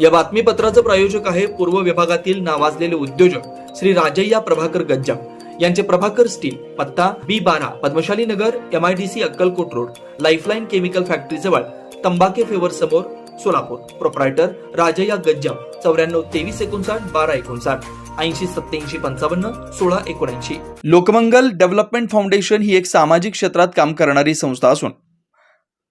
या बातमीपत्राचं प्रायोजक आहे पूर्व विभागातील नावाजलेले उद्योजक श्री राजय्या प्रभाकर गज्जा यांचे प्रभाकर स्टील पत्ता बी बारा Padmashali Nagar M I D C Akkalkot road lifeline chemical factory जवळ तंबाके फेवर समोर सोलापूर. प्रोप्रायटर राजय्या गज्जा चौऱ्याण्णव तेवीस एकोणसाठ बारा एकोणसाठ ऐंशी सत्याऐंशी पंचावन्न सोळा एकोणऐंशी. लोकमंगल डेव्हलपमेंट फाउंडेशन ही एक सामाजिक क्षेत्रात काम करणारी संस्था असून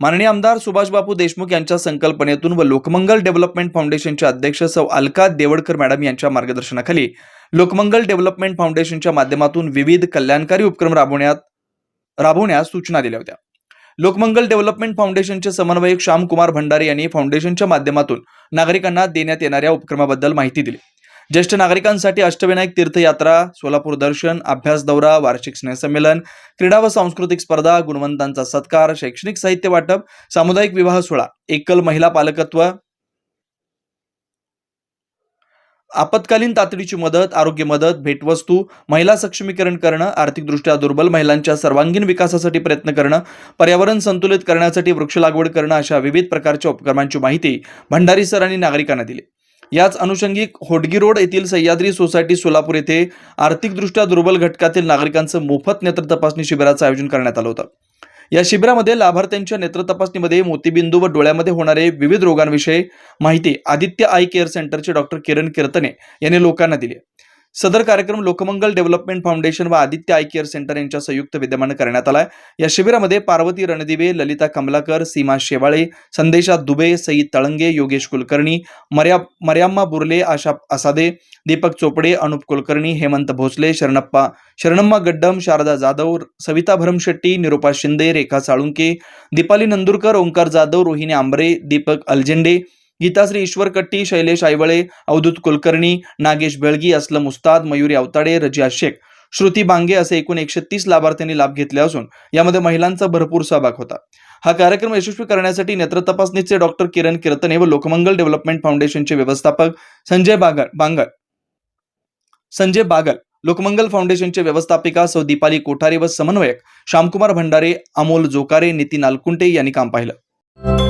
माननीय आमदार सुभाषबापू देशमुख यांच्या संकल्पनेतून व लोकमंगल डेव्हलपमेंट फाउंडेशनचे अध्यक्ष सौ अलका देवडकर मॅडम यांच्या मार्गदर्शनाखाली लोकमंगल डेव्हलपमेंट फाउंडेशनच्या माध्यमातून विविध कल्याणकारी उपक्रम राबवण्यात राबवण्यास सूचना दिल्या होत्या. लोकमंगल डेव्हलपमेंट फाउंडेशनचे समन्वयक श्यामकुमार भंडारे यांनी फाउंडेशनच्या माध्यमातून नागरिकांना देण्यात येणाऱ्या उपक्रमाबद्दल माहिती दिली. ज्येष्ठ नागरिकांसाठी अष्टविनायक तीर्थयात्रा सोलापूर दर्शन अभ्यास दौरा वार्षिक स्नेहसंमेलन क्रीडा व सांस्कृतिक स्पर्धा गुणवंतांचा सत्कार शैक्षणिक साहित्य वाटप सामुदायिक विवाह सोहळा एकल महिला पालकत्व आपत्कालीन तातडीची मदत आरोग्य मदत भेटवस्तू महिला सक्षमीकरण करणं आर्थिकदृष्ट्या दुर्बल महिलांच्या सर्वांगीण विकासासाठी प्रयत्न करणं पर्यावरण संतुलित करण्यासाठी वृक्ष लागवड करणं अशा विविध प्रकारच्या उपक्रमांची माहिती भंडारी सरांनी नागरिकांना दिली. याच अनुषंगी होडगी रोड येथील सह्याद्री सोसायटी सोलापूर येथे आर्थिकदृष्ट्या दुर्बल घटकातील नागरिकांचं मोफत नेत्र तपासणी शिबिराचं आयोजन करण्यात आलं होतं. या शिबिरामध्ये लाभार्थ्यांच्या नेत्र तपासणीमध्ये मोतीबिंदू व डोळ्यामध्ये होणारे विविध रोगांविषयी माहिती आदित्य आय केअर सेंटरचे डॉक्टर किरण कीर्तने यांनी लोकांना दिली सदर कार्यक्रम लोकमंगल डेव्हलपमेंट फाउंडेशन व आदित्य आय केअर सेंटर यांच्या संयुक्त विद्यमान करण्यात आलाय. या शिबिरामध्ये पार्वती रणदिवे ललिता कमलाकर सीमा शेवाळे संदेशा दुबे सई तळंगे योगेश कुलकर्णी मर्या मर्याम्मा बुर्ले आशा असादे दीपक चोपडे अनुप कुलकर्णी हेमंत भोसले शरणप्पा शरणम्मा गड्डम शारदा जाधव सविता भरमशेट्टी निरुपा शिंदे रेखा साळुंके दीपाली नंदुरकर ओंकार जाधव रोहिणी आंबरे दीपक अलजेंडे गीताश्री ईश्वर कट्टी शैलेश आयवळे अवधूत कुलकर्णी नागेश बेळगी असलम उस्ताद मयुरी अवताडे रजिया शेख. श्रुती बांगे असे एकूण एकशे तीस लाभार्थ्यांनी लाभ घेतले असून यामध्ये महिलांचा भरपूर सहभाग होता. हा कार्यक्रम यशस्वी करण्यासाठी नेत्र तपासणीचे डॉक्टर किरण कीर्तने व लोकमंगल डेव्हलपमेंट फाउंडेशनचे व्यवस्थापक संजय बागल बांगल संजय बागल लोकमंगल फाउंडेशनचे व्यवस्थापिका सौ दीपाली कोठारे व समन्वयक श्यामकुमार भंडारे अमोल जोकारे नितीन अलकुंटे यांनी काम पाहिलं.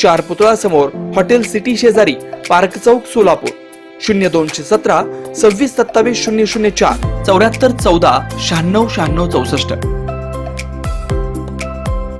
चार पुतळा समोर हॉटेल सिटी शेजारी पार्क चौक सोलापूर. शून्य दोनशे सतरा सव्वीस सत्तावीस शून्य शून्य चार चौऱ्याहत्तर चौदा शहाण्णव शहाण्णव चौसष्ट.